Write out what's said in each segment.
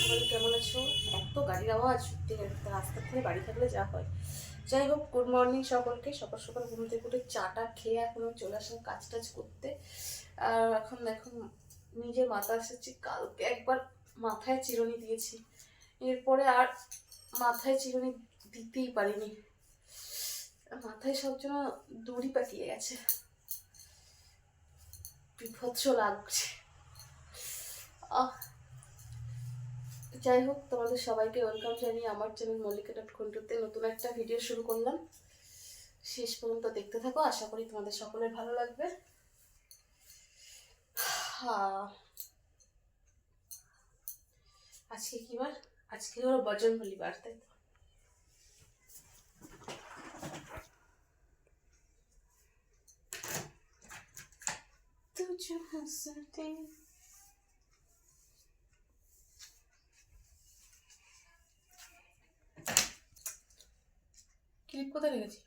সবাই কেমন আছো? আওয়াজ রাস্তা থেকে বাড়ি থাকলে যা হয়। যাই হোক গুড মর্নিং সকলকে। সকাল সকাল ঘুম থেকে খেয়ে এখন চলে কাজ টাজ করতে। আর এখন এখন নিজের মাথা এসেছি, কালকে একবার মাথায় চিরুনি দিয়েছি। এরপরে আর মাথায় চিরুনি দিতেই পারিনি। মাথায় সব যেন দড়ি পাকিয়ে গেছে। বিভৎস লাগছে। আহ। যাই হোক, তোমাদের সবাইকে ওয়েলকাম জানিয়ে আমার চ্যানেল মল্লিকা ডট খন্ডুতে নতুন একটা ভিডিও শুরু করলাম। শেষ পর্যন্ত দেখতে থাকো, আশা করি তোমাদের সকলের ভালো লাগবে। আজকে কি বার আজকে হলো বজন বলি বার তাই তো तुझे हंसते ক্লিপ কোথায় রেখেছি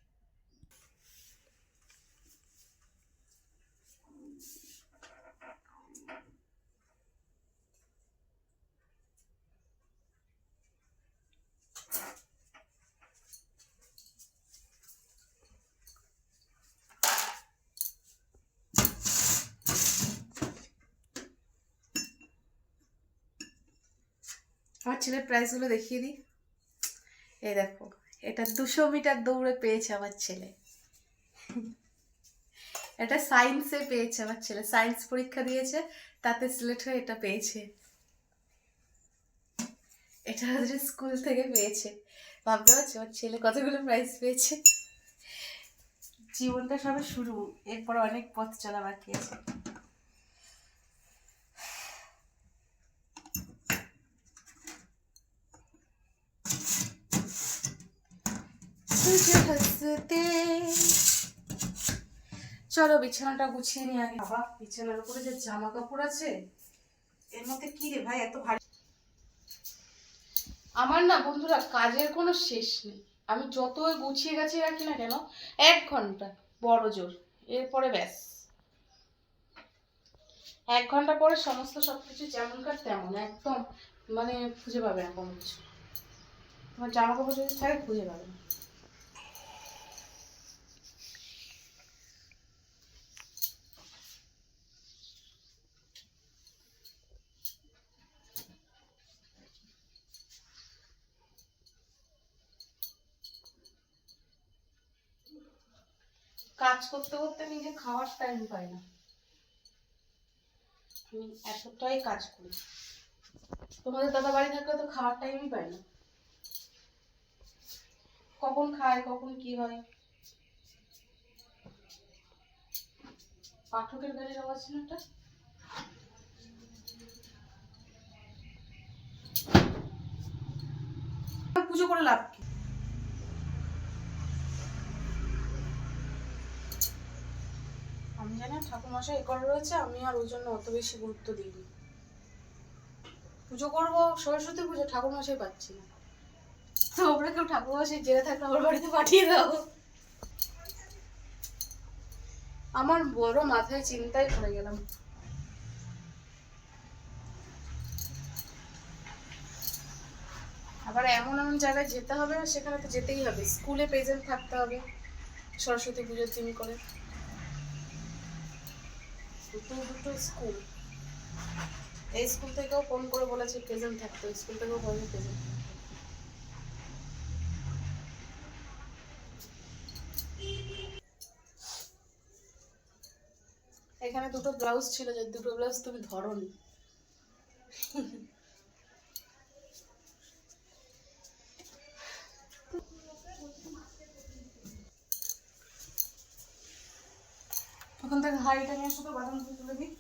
ছেলের প্রাইসগুলো দেখিয়ে দিই। এই দেখো, এটা দুশো মিটার দৌড়ে পেয়েছে আমার ছেলে। এটা সায়েন্সে পেয়েছে আমার ছেলে। সায়েন্স পরীক্ষা দিয়েছে, তাতে সিলেক্ট হয়ে এটা পেয়েছে। এটা হচ্ছে স্কুল থেকে পেয়েছে। ভাবতে পারছি? আমার ছেলে কতগুলো প্রাইজ পেয়েছে? জীবনটা সবে শুরু, এরপর অনেক পথ চলা বাকি আছে। চলো বিছানাটা গুছিয়ে নিয়ে আগে বাবা, বিছানার উপরে যে জামা কাপড় আছে, এর মধ্যে কি রে ভাই, এত ভারী। আমার না বন্ধুরা, কাজের কোনো শেষ নেই। আমি যতই গুছিয়ে গাছিয়ে রাখি না কেন, এক ঘণ্টা, বড় জোর। এরপরে ব্যাস। এক ঘণ্টা পরে সমস্ত সবকিছু যেমনকার তেমন, একদম মানে খুঁজে পাবে না কোনো কিছু। তোমার জামা কাপড় যদি থাকে, খুঁজে পাবে না। কাজ করতে করতে নিজে খাওয়ার টাইম পাই না। আমি এতটাই কাজ করি। তোমাদের দাদা বাড়ি থাকলে তো খাওয়ার টাইমই পাই না। কখন খায়, কখন কি হয়? পাঠকের গাড়ির আওয়াজ ছিল একটা? পুজো করে লাভ কি আমি জানি ঠাকুর মশাই এ করা রয়েছে, আমি আর ওই জন্য অত বেশি গুরুত্ব দিইনি। পুজো করব, সরস্বতী পুজো ঠাকুর মশাই পাচ্ছি না। তোমরা কেউ ঠাকুর মশাই জেনে থাকলে আমার বাড়িতে পাঠিয়ে দাও। আমার বড় মাথায় চিন্তায় পড়ে গেলাম। আবার এমন এমন জায়গায় যেতে হবে সেখানে তো যেতেই হবে। স্কুলে প্রেজেন্ট থাকতে হবে, সরস্বতী পুজোর দিন করে। দুটো দুটো স্কুল এই স্কুল থেকেও ফোন করে বলেছে প্রেজেন্ট থাকতো। স্কুল থেকেও বলেছে প্রেজেন্ট এখানে দুটো ব্লাউজ ছিল, যে দুটো ব্লাউজ তুমি ধরনি। তখন থেকে হাইটা নিয়ে আসো তো বাদামগুলো তুলে দিই।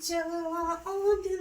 चला ओ दिल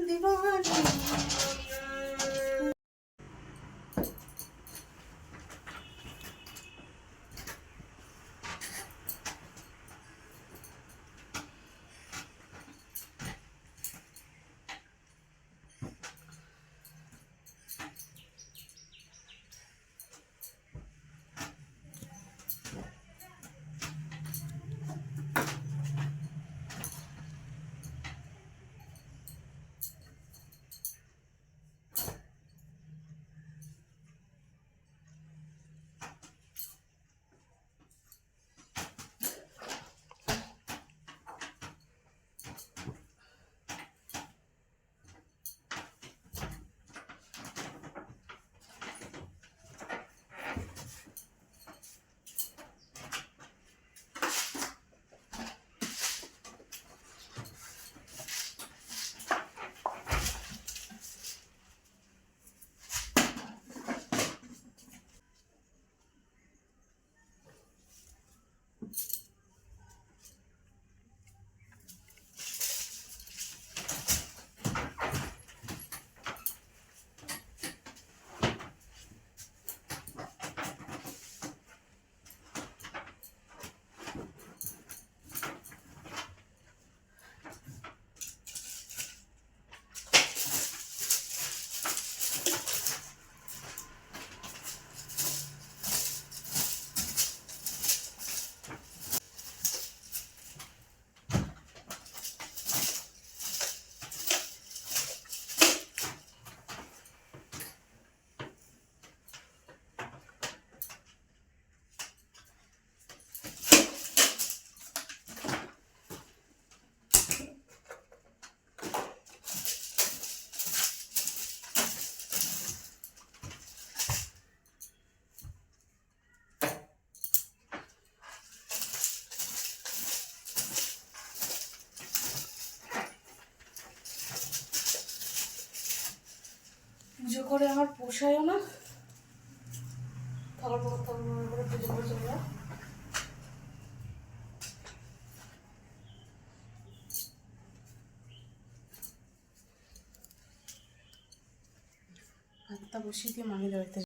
করে আমার পোষায়ও না। থাকার পর থাকার করে পুজো করে বসিয়ে দিয়ে বাড়িতে